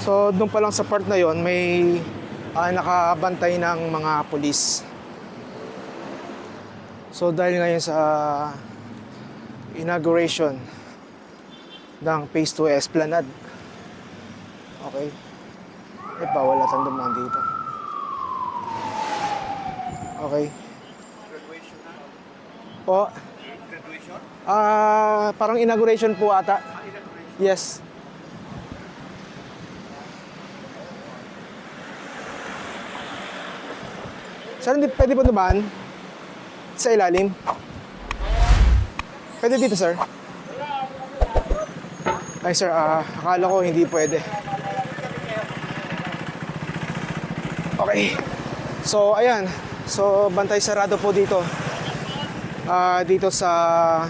So doon pa lang sa part na yon may ah, nakabantay ng mga pulis. So dahil ngayon sa inauguration ng Phase 2 Esplanade. Okay. Eh, bawal atang dumaan dito. Okay. Po. Ah, parang inauguration po ata. Yes. Sir, hindi pwede po dumaan? Sa ilalim? Pwede dito, sir? Ay, sir, ah, akala ko hindi pwede. Okay. So, ayan. So, bantay sarado po dito. Ah, dito sa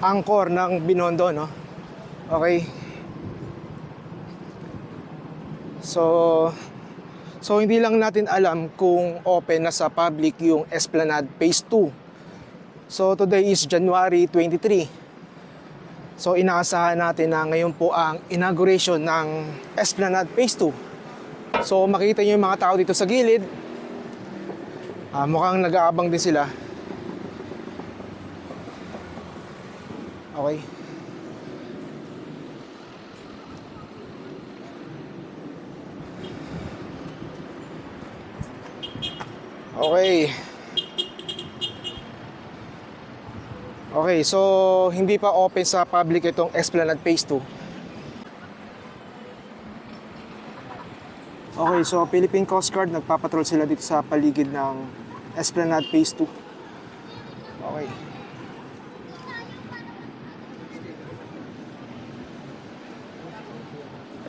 angkor ng Binondo, no? Okay. So, so hindi lang natin alam kung open na sa public yung Esplanade Phase 2. So, today is January 23. So, inaasahan natin na ngayon po ang inauguration ng Esplanade Phase 2. So, makita niyo yung mga tao dito sa gilid. Ah, mukhang nag-aabang din sila. Okay. Okay. Okay, so hindi pa open sa public itong Esplanade Phase 2. Okay, so Philippine Coast Guard nagpapatrol sila dito sa paligid ng Esplanade Phase 2. Okay.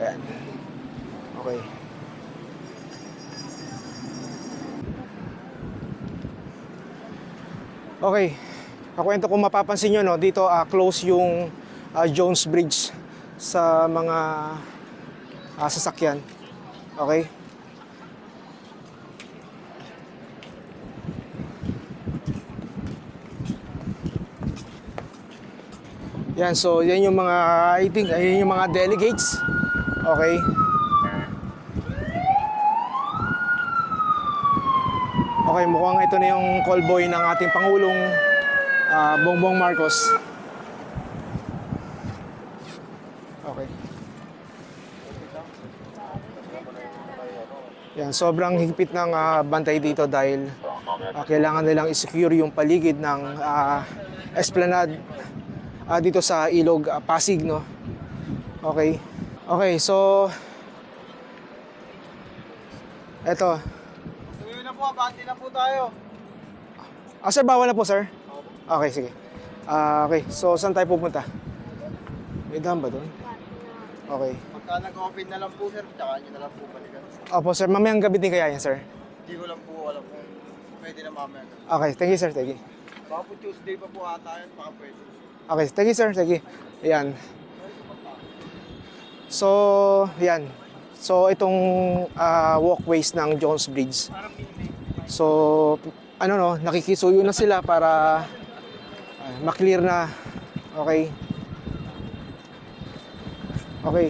Ayan. Okay. Okay. Kakwento kung mapapansin nyo, no, dito ah, close yung ah, Jones Bridge sa mga ah, sasakyan. Okay? Yan, so yan yung mga, I think, yan yung mga delegates. Okay? Okay, mukhang ito na yung call boy ng ating Pangulong ah, Bongbong Marcos. Okay. Yan, sobrang higpit ng ah, bantay dito dahil ah, kailangan nilang i-secure yung paligid ng ah, esplanade ah, dito sa Ilog ah, Pasig, no? Okay. Okay, so eto. Po, abante na po tayo. Ah, sir, bawal na po, sir? Okay, sige. Ah, okay, so saan tayo pupunta? May dam ba doon? Okay. Pagka nag-open na lang po sir, tsaka nyo na lang po balikan. Opo, sir. Mamayang gabi din kaya yan, sir? Hindi ko lang po alam kung pwede na mamaya. Okay, thank you, sir. Thank you. Baka po Tuesday pa po ata yun, baka pwede. Okay, thank you, sir. Thank you. Ayan. So, yan. So, itong ah, walkways ng Jones Bridge. So, ano no, nakikisuyo na sila para ah, maklear na. Okay. Okay.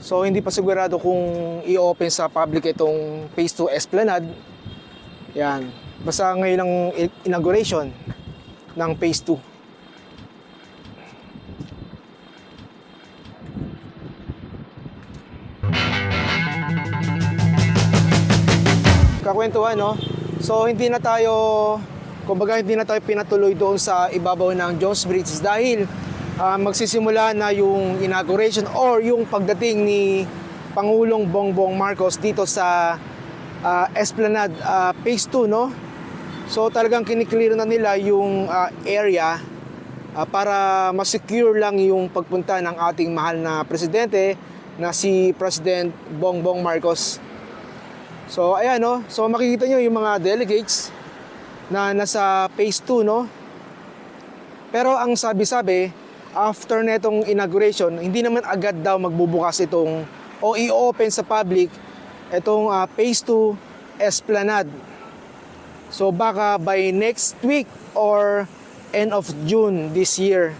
So, hindi pa sigurado kung i-open sa public itong Phase 2 Esplanade. Yan. Basta ngayon ang inauguration ng Phase 2. Kakwentuhan, no? So, hindi na tayo, kumbaga hindi na tayo pinatuloy doon sa ibabaw ng Jones Bridge dahil ah, magsisimula na yung inauguration or yung pagdating ni Pangulong Bongbong Marcos dito sa ah, Esplanade ah, Phase 2, no? So, talagang kiniklear na nila yung ah, area ah, para ma-secure lang yung pagpunta ng ating mahal na presidente na si President Bongbong Marcos. So ayan no, so makikita nyo yung mga delegates na nasa phase 2 no. Pero ang sabi-sabi, after netong inauguration, hindi naman agad daw magbubukas itong o i-open sa public itong ah, phase 2 Esplanade. So baka by next week or end of June this year.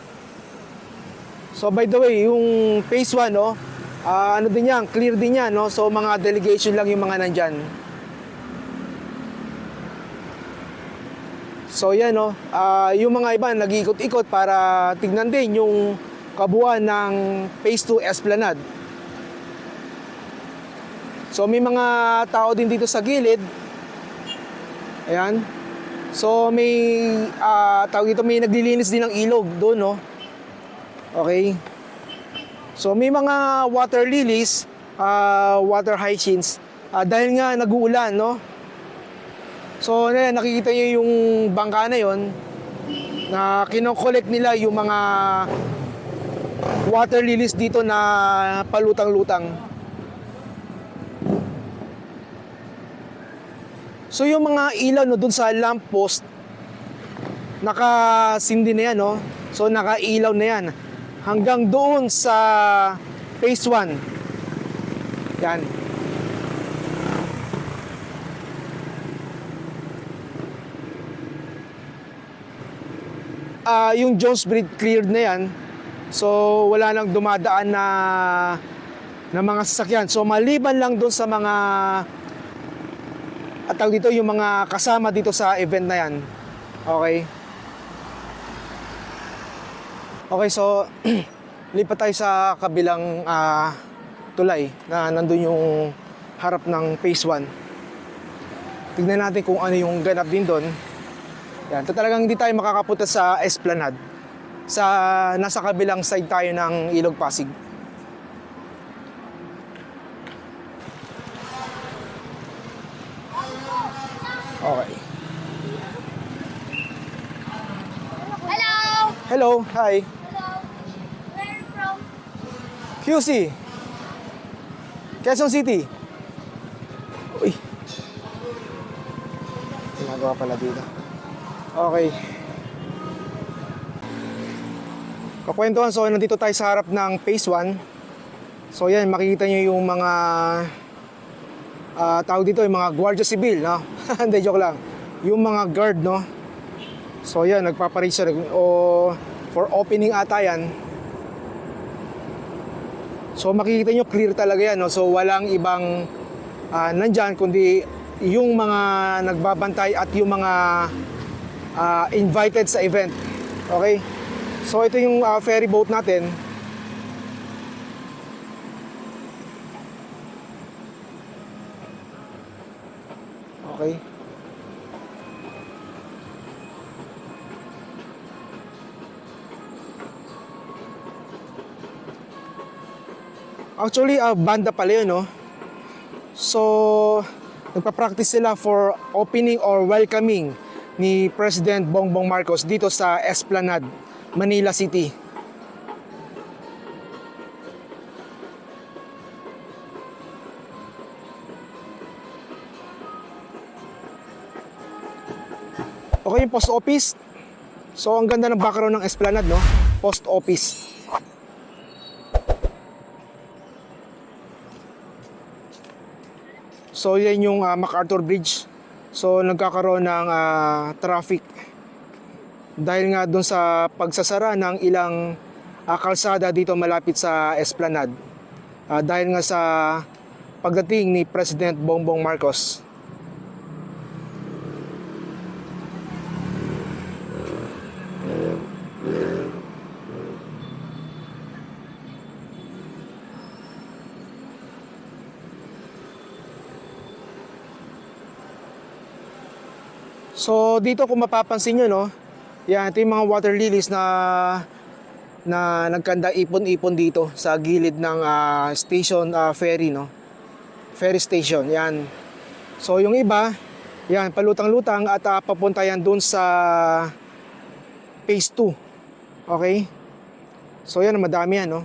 So by the way, yung phase 1, no, ah, ano din yan, clear din yan, no? So mga delegation lang yung mga nandyan. So yan, no, ah, yung mga iba nag-ikot-ikot para tignan din yung kabuuan ng phase 2 Esplanade. So may mga tao din dito sa gilid. Ayan. So may ah tawag dito may naglilinis din ng ilog doon, no. Okay. So may mga water lilies, ah, water hyacinths ah, dahil nga nag-uulan, no. So na nakikita niyo yung bangka na 'yon na kinokollect nila yung mga water lilies dito na palutang-lutang. So yung mga ilaw no doon sa lamppost nakasindi na yan no. So nakailaw na yan hanggang doon sa phase 1. Yan. Ah, yung Jones Bridge cleared na yan. So wala nang dumadaan na na mga sasakyan. So maliban lang doon sa mga at tawag dito yung mga kasama dito sa event na yan. Okay. Okay, so lipat tayo sa kabilang ah, tulay na nandun yung harap ng phase 1. Tignan natin kung ano yung ganap din doon. Yan, so talagang hindi tayo makakapunta sa Esplanade. Sa nasa kabilang side tayo ng Ilog Pasig. Okay. Hello! Hello, hi. Hello! Where are you from? QC. Quezon City. Uy. Ginagawa pala dito. Okay. Kakwentuhan, so nandito tayo sa harap ng phase 1. So yan, makikita nyo yung mga ah tawag dito, yung mga Guardia Civil, no? Hindi, joke lang. Yung mga guard, no? So yan, nagpaparegister o for opening ata yan. So makikita nyo clear talaga yan. No? So walang ibang ah, nandyan kundi yung mga nagbabantay at yung mga ah, invited sa event. Okay? So ito yung ah, ferry boat natin. Okay. Actually, ah, banda pala yun, no? So, nagpa-practice sila for opening or welcoming ni President Bongbong Marcos dito sa Esplanade, Manila City. Okay, yung post office. So, ang ganda ng background ng Esplanade, no? Post office. So yan yung ah, MacArthur Bridge. So nagkakaroon ng ah, traffic dahil nga doon sa pagsasara ng ilang ah, kalsada dito malapit sa Esplanade. Ah, dahil nga sa pagdating ni President Bongbong Marcos. So dito kung mapapansin nyo no, yan ito yung mga water lilies na na nagkanda ipon-ipon dito sa gilid ng ah, station ah, ferry no. Ferry station, yan. So yung iba, yan palutang-lutang at ah, papunta yan doon sa phase 2. Okay? So yan madami yan no.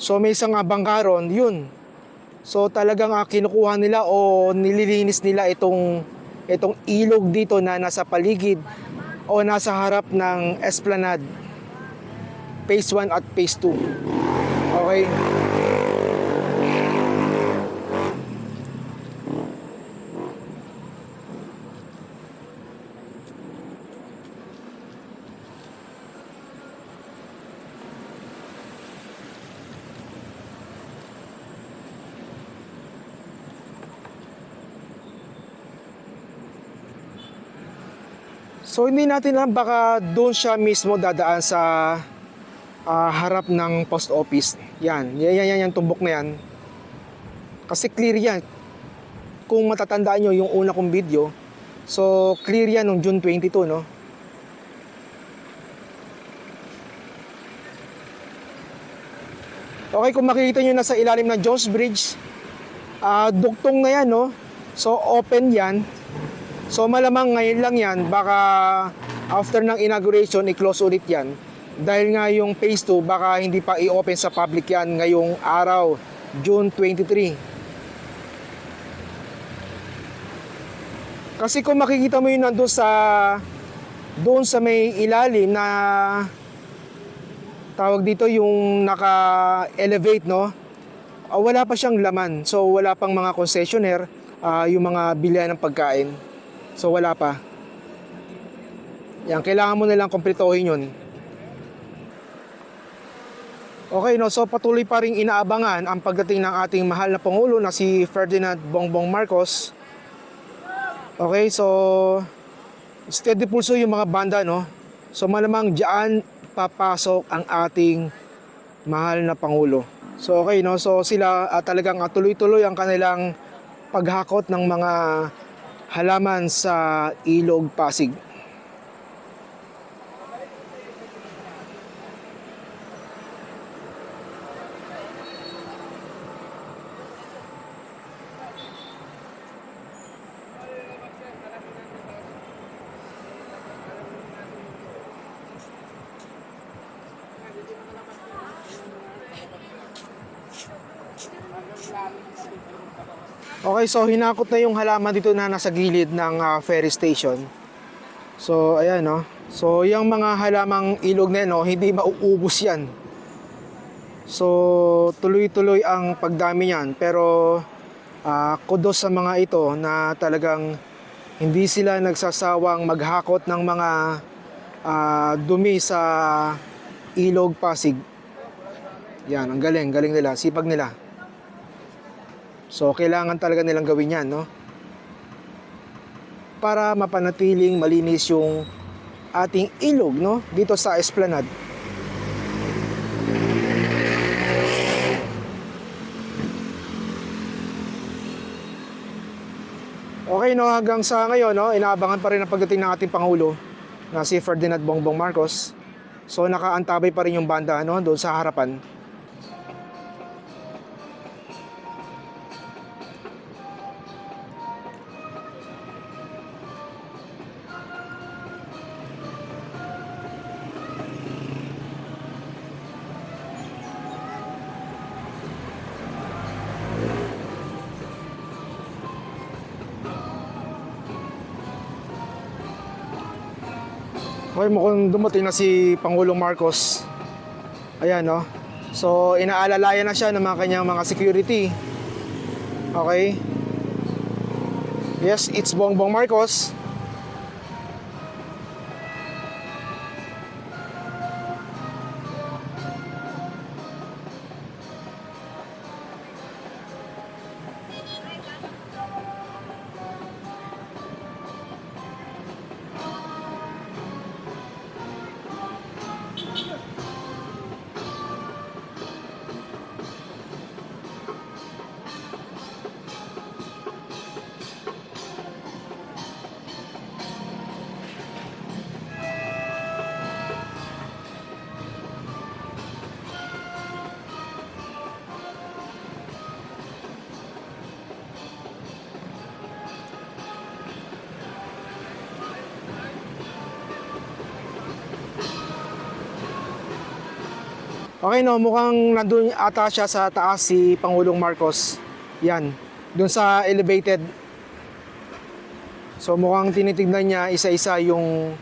So may isang bangkaron, yun. So talagang ah, kinukuha nila o nililinis nila itong itong ilog dito na nasa paligid o nasa harap ng Esplanade Phase 1 at Phase 2. Okay? So hindi natin alam baka doon siya mismo dadaan sa ah, harap ng post office. Yan, yan, yan, yan, yan, tumbok na yan. Kasi clear yan. Kung matatandaan nyo yung una kong video, so clear yan nung June 22, no? Okay, kung makikita nyo na sa ilalim ng Jones Bridge, ah duktong na yan, no? So, open yan. So, malamang ngayon lang yan, baka after ng inauguration, i-close ulit yan. Dahil nga yung phase 2, baka hindi pa i-open sa public yan ngayong araw, June 23. Kasi kung makikita mo yun nandun sa doon sa may ilalim na tawag dito yung naka-elevate no ah, wala pa siyang laman so wala pang mga concessionaire ah, yung mga bilihan ng pagkain so wala pa. Yan kailangan mo nilang kompletohin yun. Okay no? So patuloy pa ring inaabangan ang pagdating ng ating mahal na Pangulo na si Ferdinand Bongbong Marcos. Okay so steady pulso yung mga banda no? So malamang diyan papasok ang ating mahal na Pangulo. So okay no, so sila ah, talagang ah, tuloy-tuloy ang kanilang paghakot ng mga halaman sa Ilog Pasig. Okay, so hinakot na yung halaman dito na nasa gilid ng ah, ferry station. So, ayan no. So, yung mga halamang ilog na no, hindi mauubos yan. So, tuloy-tuloy ang pagdami niyan. Pero, ah, kudos sa mga ito na talagang hindi sila nagsasawang maghakot ng mga ah, dumi sa ilog Pasig. Yan, ang galing, galing nila, sipag nila. So, kailangan talaga nilang gawin yan, no? Para mapanatiling malinis yung ating ilog, no? Dito sa Esplanade. Okay, no? Hanggang sa ngayon, no? Inaabangan pa rin ang pagdating ng ating Pangulo na si Ferdinand Bongbong Marcos. So, nakaantabay pa rin yung banda, no? Doon sa harapan. Okay, mukhang dumating na si Pangulong Marcos. Ayan, no? So, inaalalayan na siya ng mga kanyang mga security. Okay? Yes, it's Bongbong Marcos. Okay no, mukhang nandun ata siya sa taas si Pangulong Marcos. Yan, dun sa elevated. So mukhang tinitignan niya isa-isa yung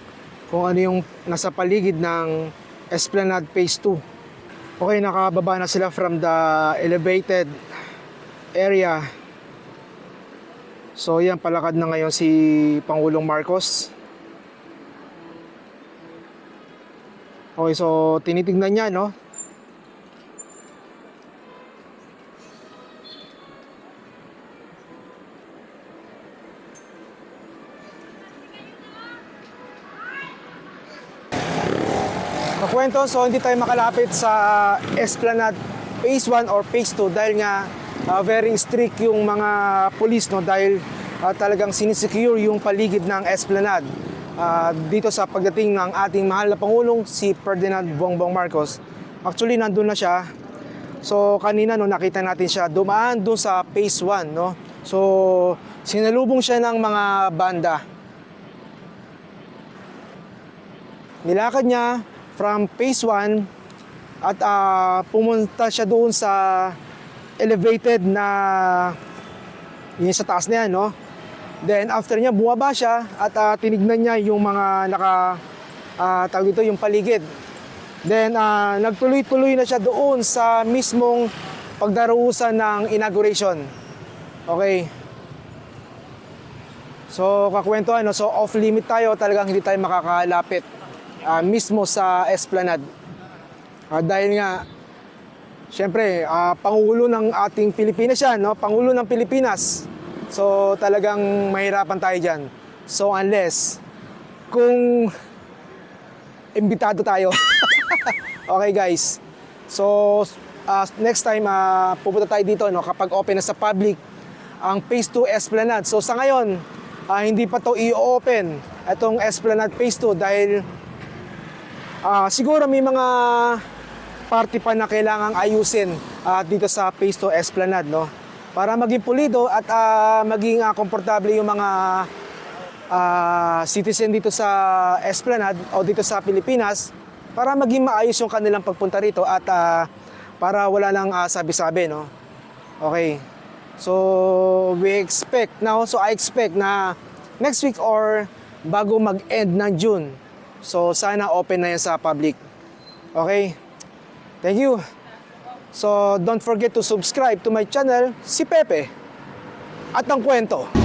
kung ano yung nasa paligid ng Esplanade Phase 2. Okay, nakababa na sila from the elevated area. So yan, palakad na ngayon si Pangulong Marcos. Okay, so tinitignan niya, no? Kakwento, so hindi tayo makalapit sa Esplanade Phase 1 or Phase 2 dahil nga ah, very strict yung mga police no dahil ah, talagang sinisecure yung paligid ng Esplanade Ah, dito sa pagdating ng ating mahal na Pangulong si Ferdinand Bongbong Marcos. Actually, nandun na siya. So, kanina no, nakita natin siya dumaan doon sa Phase 1. No? So, sinalubong siya ng mga banda. nilakad niya from phase 1 at ah, pumunta siya doon sa elevated na yun sa taas na yan, no? Then after niya, bumaba siya at ah, tinignan niya yung mga naka, ah, tawag dito, yung paligid. Then ah, nagtuloy-tuloy na siya doon sa mismong pagdaruusan ng inauguration. Okay. So, kakwento ano, so off limit tayo, talagang hindi tayo makakalapit ah, mismo sa Esplanade. Ah, dahil nga, syempre, ah, Pangulo ng ating Pilipinas yan, no? Pangulo ng Pilipinas. So, talagang mahirapan tayo dyan. So, unless, kung imbitado tayo. okay, guys. So, ah, next time, ah, pupunta tayo dito, no? Kapag open na sa public, ang Phase 2 Esplanade. So, sa ngayon, ah, hindi pa to i-open itong Esplanade Phase 2 dahil Ah, siguro may mga party pa na kailangang ayusin ah, dito sa Phase 2 Esplanade, no? Para maging pulido at ah, maging ah, komportable yung mga ah, citizen dito sa Esplanade o dito sa Pilipinas para maging maayos yung kanilang pagpunta rito at ah, para wala nang ah, sabi-sabi, no? Okay. So, we expect now, so I expect na next week or bago mag-end ng June, so sana open na yan sa public. Okay? Thank you. So, don't forget to subscribe to my channel, si Pepe. At ang kwento.